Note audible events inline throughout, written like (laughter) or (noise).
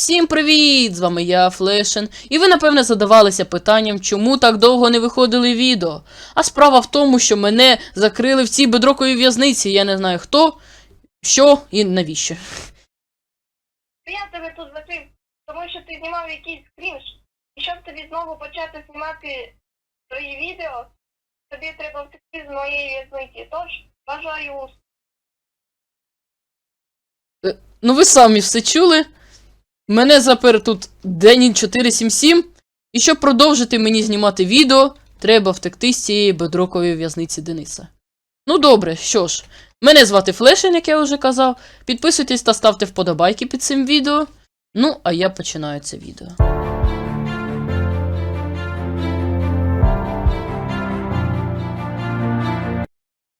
Всім привіт! З вами я, Флешен, і ви напевне задавалися питанням, чому так довго не виходили відео. А справа в тому, що мене закрили в цій бедроковій в'язниці. Я не знаю хто, що і навіщо. Я тебе тут закрив, тому що ти знімав якийсь крінж. І щоб тобі знову почати знімати свої відео, тобі треба втекти з моєї в'язниці. Тож, бажаю успіху. Ну ви самі все чули. Мене запер тут Денін 477, і щоб продовжити мені знімати відео, треба втекти з цієї бедрокової в'язниці Дениса. Ну добре, що ж, мене звати Флешен, як я вже казав. Підписуйтесь та ставте вподобайки під цим відео. Ну, а я починаю це відео.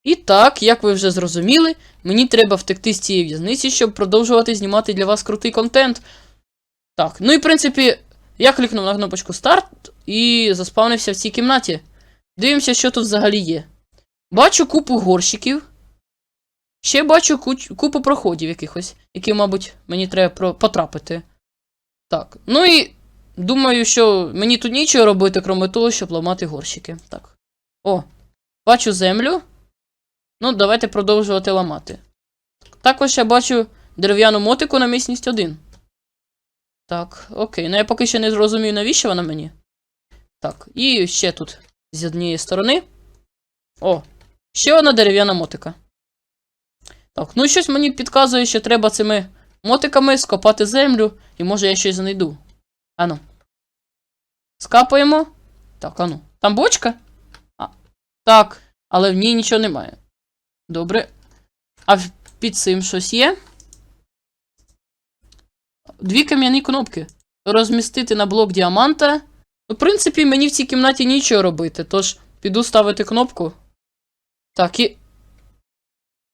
І так, як ви вже зрозуміли, мені треба втекти з цієї в'язниці, щоб продовжувати знімати для вас крутий контент. Так, ну і в принципі, я клікнув на кнопочку старт і заспавнився в цій кімнаті. Дивимося, що тут взагалі є. Бачу купу горщиків. Ще бачу купу проходів якихось, які, мабуть, мені треба потрапити. Так, ну і думаю, що мені тут нічого робити, крім того, щоб ламати горщики. Так. О, бачу землю. Ну, давайте продовжувати ламати. Також я бачу дерев'яну мотику на міцність 1. Так, окей. Ну я поки що не зрозумію, навіщо вона мені. Так, і ще тут з однієї сторони. О, ще одна дерев'яна мотика. Так, ну щось мені підказує, що треба цими мотиками скопати землю, і може я щось знайду. Ану. Скапаємо. Так, ану. Там бочка? А, так, але в ній нічого немає. Добре. А під цим щось є? Дві кам'яні кнопки. Розмістити на блок діаманта. В принципі, мені в цій кімнаті нічого робити, тож піду ставити кнопку. Так, і.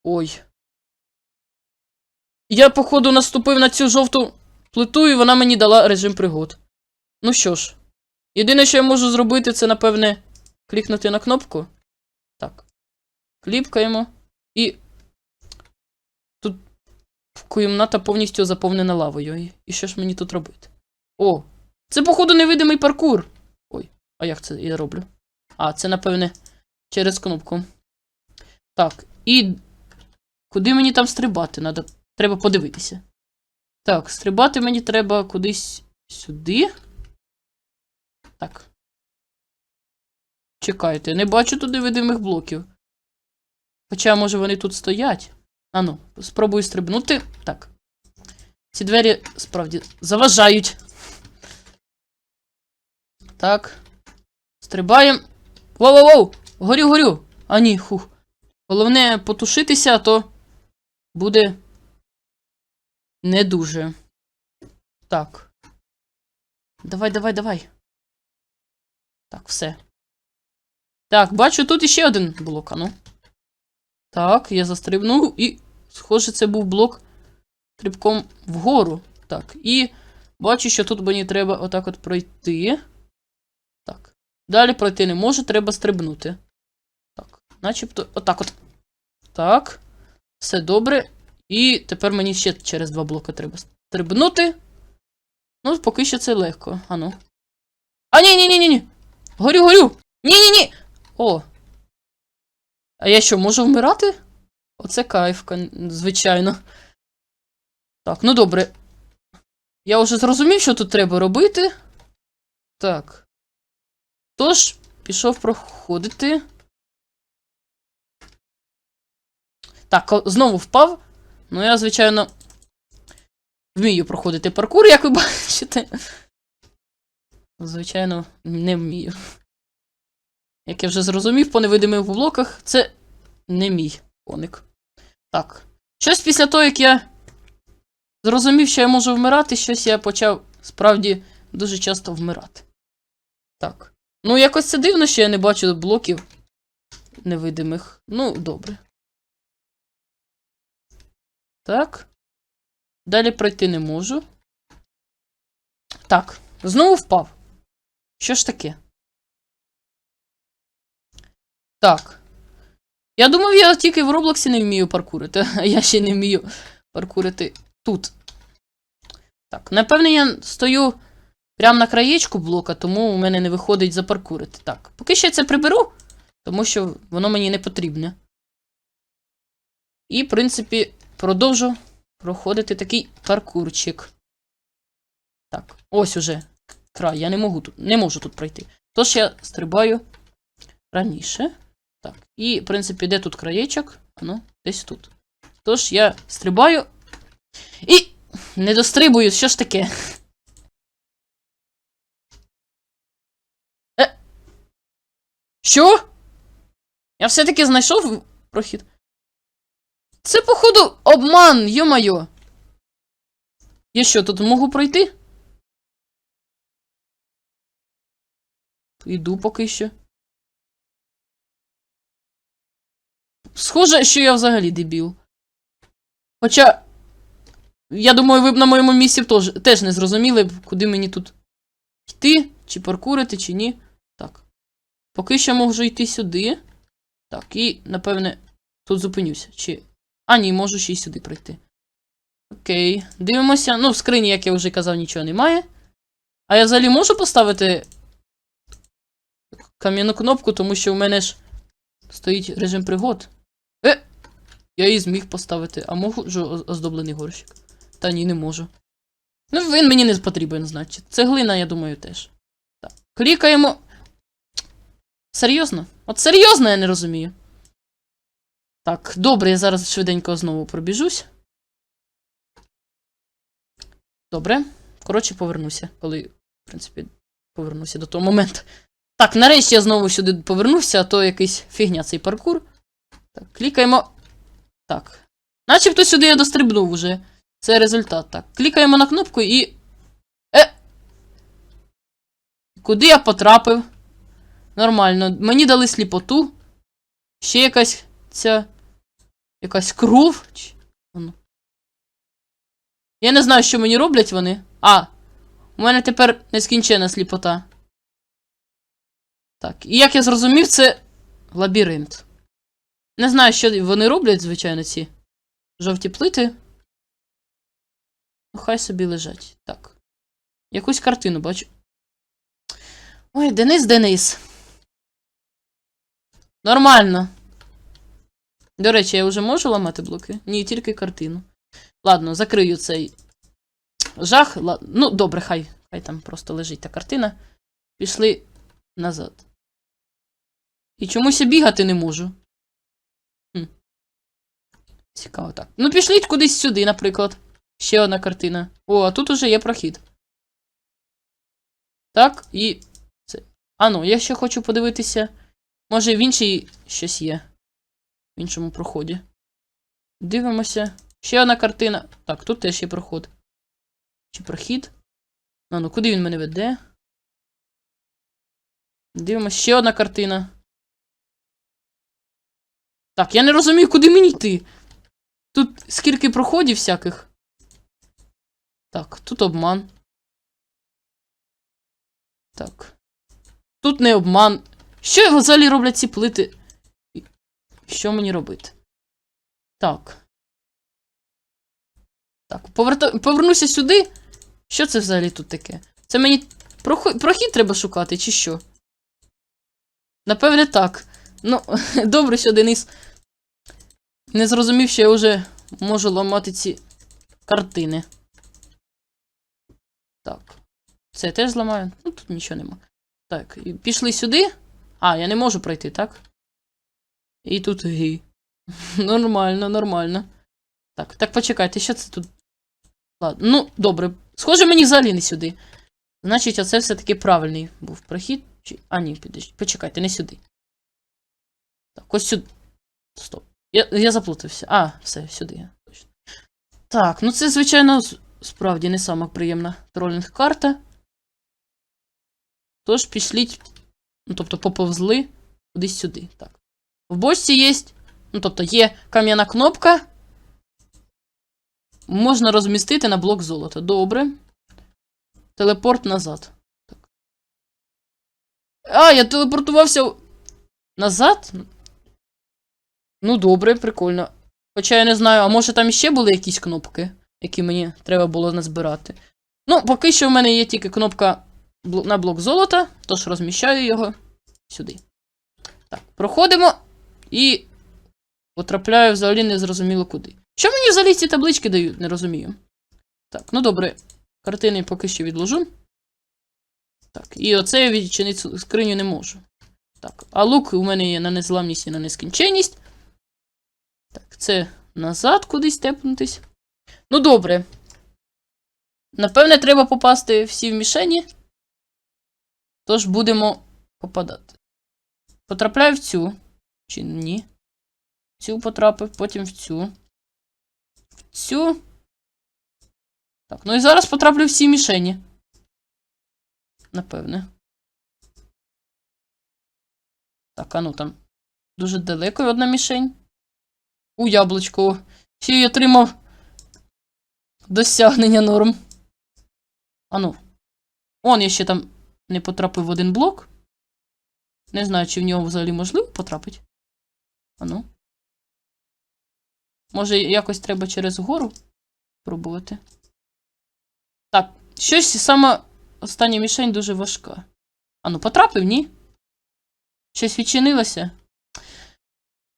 Ой. Я, походу, наступив на цю жовту плиту, і вона мені дала режим пригод. Ну що ж, єдине, що я можу зробити, це, напевне, клікнути на кнопку. Так. Кліпкаємо. І. Кімната повністю заповнена лавою. І- що ж мені тут робити? О! Це, походу, невидимий паркур. Ой, а як це я роблю? А, це, напевне, через кнопку. Так, і. Куди мені там стрибати? Надо... Треба подивитися. Так, стрибати мені треба кудись сюди. Так. Чекайте, не бачу тут невидимих блоків. Хоча, може, вони тут стоять. Ану, спробую стрибнути. Так. Ці двері справді заважають. Так. Стрибаємо. Воу-воу-воу! Горю, горю! А ні, хух. Головне потушитися, а то буде не дуже. Так. Давай, давай, давай. Так, все. Так, бачу, тут іще один блок, ану. Так, я застрибнув і, схоже, це був блок стрибком вгору. Так, і бачу, що тут мені треба отак от пройти. Так. Далі пройти не можу, треба стрибнути. Так, начебто, отак от. Так. Все добре. І тепер мені ще через два блоки треба стрибнути. Ну, поки що це легко. А, ні, ні, ні, ні. Горю, горю. Ні, ні, ні. О, а я що, можу вмирати? Оце кайф, звичайно. Так, ну добре. Я вже зрозумів, що тут треба робити. Так. Тож, пішов проходити. Так, знову впав. Ну, я, звичайно, вмію проходити паркур, як ви (laughs) бачите. Звичайно, не вмію. Як я вже зрозумів, по невидимих блоках це не мій коник. Так. Щось після того, як я зрозумів, що я можу вмирати, щось я почав справді дуже часто вмирати. Так. Ну, якось це дивно, що я не бачу блоків невидимих. Ну, добре. Так. Далі пройти не можу. Так. Знову впав. Що ж таке? Так. Я думав, я тільки в Роблоксі не вмію паркурити, (laughs) а я ще не вмію паркурити тут. Так, напевне, я стою прямо на краєчку блока, тому у мене не виходить запаркурити. Так, поки що я це приберу, тому що воно мені не потрібне. І, в принципі, продовжу проходити такий паркурчик. Так, ось уже край. Я не можу тут, не можу тут пройти. Тож я стрибаю раніше. Так, і, в принципі, де тут краєчок? Ну, десь тут. Тож я стрибаю. І не дострибую, що ж таке? Е. Що? Я все-таки знайшов прохід. Це, походу, обман, йо-майо. Я що, тут можу пройти? Іду поки що. Схоже, що я взагалі дебіл. Хоча. Я думаю, ви б на моєму місці теж, теж не зрозуміли, б, куди мені тут йти, чи паркурити, чи ні. Так. Поки що можу йти сюди. Так, і, напевне, тут зупинюся. Чи. А, ні, можу ще й сюди пройти. Окей. Дивимося. Ну, в скрині, як я вже казав, нічого немає. А я взагалі можу поставити кам'яну кнопку, тому що у мене ж стоїть режим пригод. Я її зміг поставити. А можу оздоблений горщик? Та ні, не можу. Ну, він мені не потрібен, значить. Цеглина, я думаю, теж. Так. Клікаємо. Серйозно? От серйозно я не розумію. Так, добре, я зараз швиденько знову пробіжусь. Добре. Коротше, повернуся, коли, в принципі, повернуся до того моменту. Так, нарешті я знову сюди повернувся, а то якийсь фігня цей паркур. Так, клікаємо. Так. Начебто сюди я дострибнув уже. Це результат. Так. Клікаємо на кнопку і. Е! Куди я потрапив? Нормально. Мені дали сліпоту. Ще якась ця. Якась кров. Я не знаю, що мені роблять вони. А! У мене тепер нескінчена сліпота. Так, і як я зрозумів, це лабіринт. Не знаю, що вони роблять, звичайно, ці жовті плити. Ну, хай собі лежать. Так. Якусь картину бачу. Ой, Денис, Денис. Нормально. До речі, я вже можу ламати блоки? Ні, тільки картину. Ладно, закрию цей жах. Ну, добре, хай. Хай там просто лежить та картина. Пішли назад. І чомусь я бігати не можу. Цікаво так. Ну, пішліть кудись сюди, наприклад. Ще одна картина. О, а тут уже є прохід. Так, і. Це. А ну, я ще хочу подивитися. Може, в іншій щось є. В іншому проході. Дивимося. Ще одна картина. Так, тут теж є проход. Чи прохід? А ну, куди він мене веде? Дивимося, ще одна картина. Так, я не розумію, куди мені йти. Тут скільки проходів всяких. Так, тут обман. Так. Тут не обман. Що його взагалі роблять ці плити? Що мені робити? Так. Так, поверта... повернуся сюди. Що це взагалі тут таке? Це мені проход... прохід треба шукати, чи що? Напевне, так. Ну, (laughs) добре, що Денис не зрозумів, що я вже можу ламати ці картини. Так. Це теж зламаю. Ну, тут нічого нема. Так, і пішли сюди. А, я не можу пройти, так? І тут гі. (laughs) Нормально, нормально. Так, так почекайте, що це тут? Ладно, ну, добре. Схоже, мені взагалі не сюди. Значить, оце все-таки правильний був прохід. Чи... А, ні, підождіть. Почекайте, не сюди. Так, ось сюди. Стоп. Я, я заплутався. А, все, сюди. Точно. Так, ну це, звичайно, справді не сама приємна тролінг карта. Тож пішліть, ну, тобто поповзли кудись сюди. Так. В бочці є. Ну, тобто є кам'яна кнопка. Можна розмістити на блок золота. Добре. Телепорт назад. Так. А, я телепортувався назад? Ну, добре, прикольно. Хоча я не знаю, а може там іще були якісь кнопки, які мені треба було назбирати. Ну, поки що в мене є тільки кнопка на блок золота, тож розміщаю його сюди. Так, проходимо і потрапляю взагалі незрозуміло куди. Що мені взагалі ці таблички дають, не розумію. Так, ну добре, картини поки що відложу. Так, і оце я відчинити скриню не можу. Так, а лук у мене є на незламність і на нескінченність. Це назад кудись тепнутись. Ну, добре. Напевне, треба попасти всі в мішені. Тож будемо попадати. Потрапляю в цю. Чи ні? В цю потрапив, потім в цю. В цю. Так, ну і зараз потраплю в всі мішені. Напевне. Так, а ну там. Дуже далеко одна мішень. У яблучко. Ще й отримав досягнення норм. Ану. Он я ще там не потрапив в один блок. Не знаю, чи в нього взагалі можливо потрапити. Ану. Може, якось треба через гору пробувати. Так, щось саме остання мішень дуже важка. Ану, потрапив, ні? Щось відчинилося?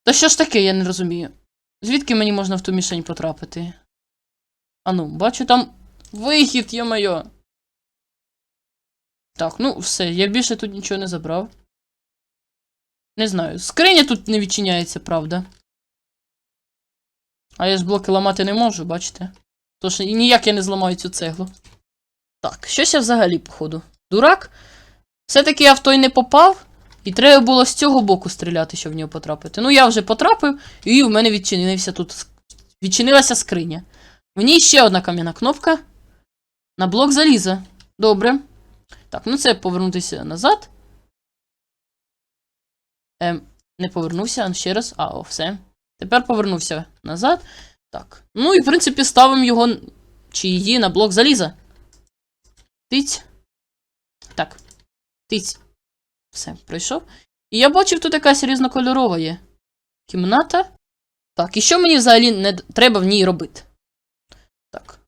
Та що ж таке, я не розумію. Звідки мені можна в ту мішень потрапити? Ану, бачу там вихід, йо-моє. Так, ну все, я більше тут нічого не забрав. Не знаю. Скриня тут не відчиняється, правда. А я ж блоки ламати не можу, бачите? Тож ніяк я не зламаю цю цеглу. Так, щось я взагалі, походу. Дурак. Все-таки я в той не попав, і треба було з цього боку стріляти, щоб в нього потрапити. Ну, я вже потрапив, і в мене відчинився тут. Відчинилася скриня. В ній ще одна кам'яна кнопка. На блок заліза. Добре. Так, ну це повернутися назад. Ем, не повернувся, а ще раз. А, о, все. Тепер повернувся назад. Так. Ну і, в принципі, ставимо його чи її на блок заліза. Тиць. Так. Тиць. Все, пройшов. І я бачив, тут якась різнокольорова є. Кімната. Так, і що мені взагалі не треба в ній робити? Так.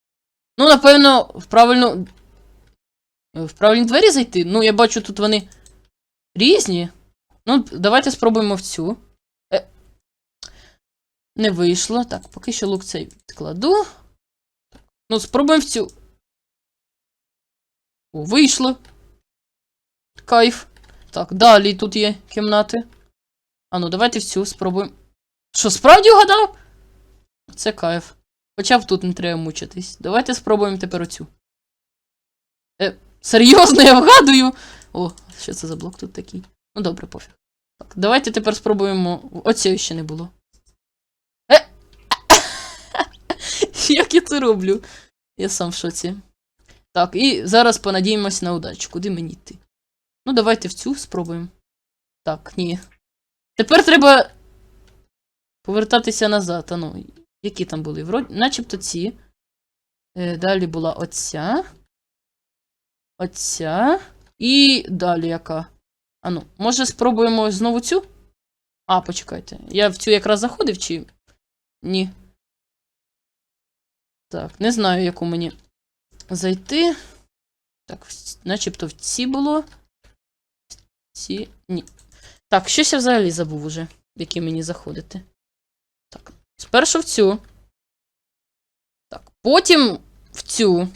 Ну, напевно, в правильну. В правильні двері зайти. Ну, я бачу, тут вони різні. Ну, давайте спробуємо в цю. Е, не вийшло. Так, поки що лук цей відкладу. Ну, спробуємо в цю. О, вийшло. Кайф. Так, далі тут є кімнати. А ну, давайте в цю спробуємо. Що, справді вгадав? Це кайф. Хоча б тут не треба мучитись. Давайте спробуємо тепер оцю. Е, серйозно, я вгадую. О, що це за блок тут такий? Ну добре, пофіг. Так, давайте тепер спробуємо. Оцієї ще не було. Е! (laughs) Як я це роблю? Я сам в шоці. Так, і зараз понадіємось на удачу. Куди мені йти? Ну, давайте в цю спробуємо. Так, ні. Тепер треба повертатися назад. А ну, які там були? Вроді, начебто ці. Е, далі була оця. Оця. І далі яка? А ну, може спробуємо знову цю? А, почекайте. Я в цю якраз заходив чи. Ні. Так, не знаю, яку мені зайти. Так, начебто в ці було. Ці. Ні. Так, щось я взагалі забув уже, які мені заходити. Так. Спершу в цю. Так. Потім в цю.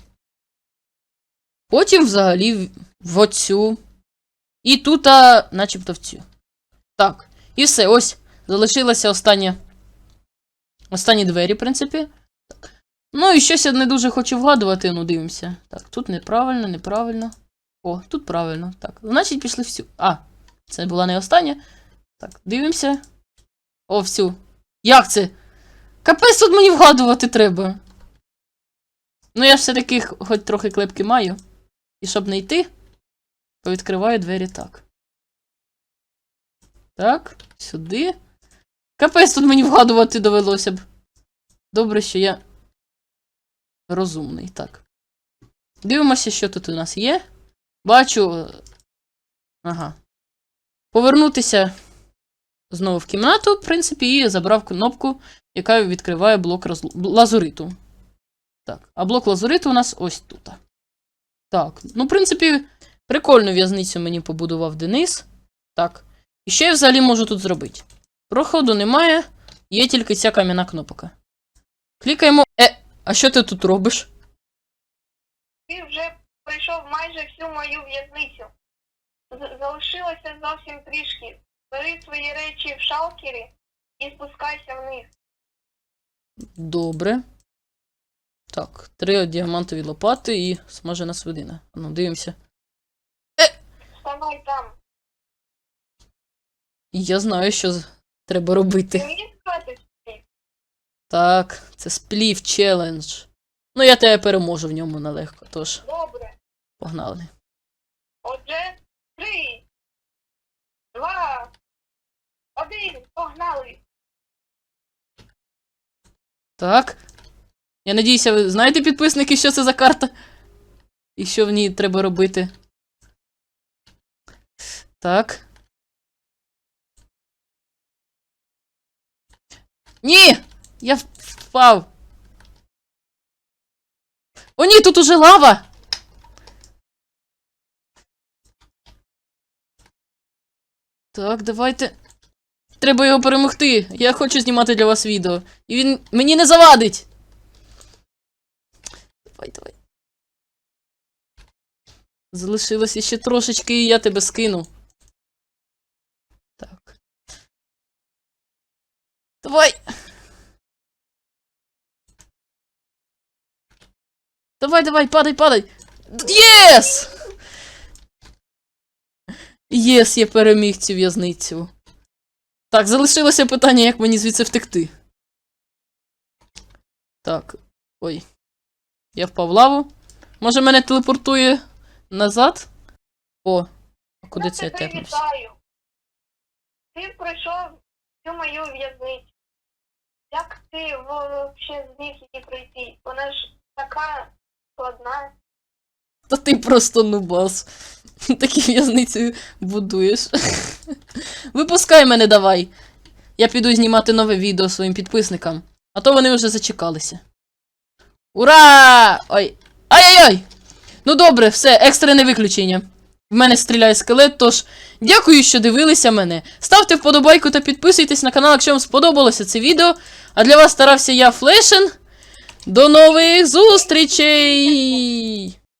Потім взагалі в- оцю. І тут, а, начебто в цю. Так. І все, ось. Залишилася остання. Останні двері, в принципі. Так. Ну і щось я не дуже хочу вгадувати, ну дивимося. Так, тут неправильно, неправильно. О, тут правильно. Так, значить пішли всю. А, це була не остання. Так, дивимося. О, всю. Як це? Капець тут мені вгадувати треба. Ну, я ж все-таки хоч трохи клепки маю. І щоб не йти, то відкриваю двері так. Так, сюди. Капець тут мені вгадувати довелося б. Добре, що я розумний. Так. Дивимося, що тут у нас є. Бачу. е, Ага. Повернутися знову в кімнату, в принципі, і забрав кнопку, яка відкриває блок роз... лазуриту. Так, а блок лазуриту у нас ось тут. Так, ну, в принципі, прикольну в'язницю мені побудував Денис. Так. І що я взагалі можу тут зробити? Проходу немає, є тільки ця кам'яна кнопка. Клікаємо. Е, а що ти тут робиш? Ти вже пройшов майже всю мою в'язницю. Залишилося зовсім трішки. Бери свої речі в шалкері і спускайся вниз. Добре. Так, три діамантові лопати і смажена свинина. Ну, дивимося. Вставай там. Я знаю, що треба Ти робити. Так, це сплів челендж. Ну, я тебе переможу в ньому нелегко, тож Добре. Погнали. Отже, три, два, один, погнали. Так. Я надіюся, ви знаєте, підписники, що це за карта? І що в ній треба робити. Так. Ні! Я впав. О, ні, тут уже лава! Так, давайте. Треба його перемогти. Я хочу знімати для вас відео. І він мені не завадить. Давай, давай. Залишилося ще трошечки, і я тебе скину. Так. Давай. Давай, давай, падай, падай. Єс! Єс, я переміг цю в'язницю. Так, залишилося питання, як мені звідси втекти. Так. Ой. Я впав в лаву. Може мене телепортує назад? О, а куди це я тепнувся? вітаю. Ти пройшов всю мою в'язницю. Як ти взагалі зміг її пройти? Вона ж така складна. Та ти просто нубас. (laughs) Такі в'язниці будуєш. (laughs) Випускай мене давай. Я піду знімати нове відео своїм підписникам. А то вони вже зачекалися. Ура! Ой. Ай-яй-яй! Ну добре, все, екстрене виключення. В мене стріляє скелет, тож дякую, що дивилися мене. Ставте вподобайку та підписуйтесь на канал, якщо вам сподобалося це відео. А для вас старався я Флешен. До нових зустрічей!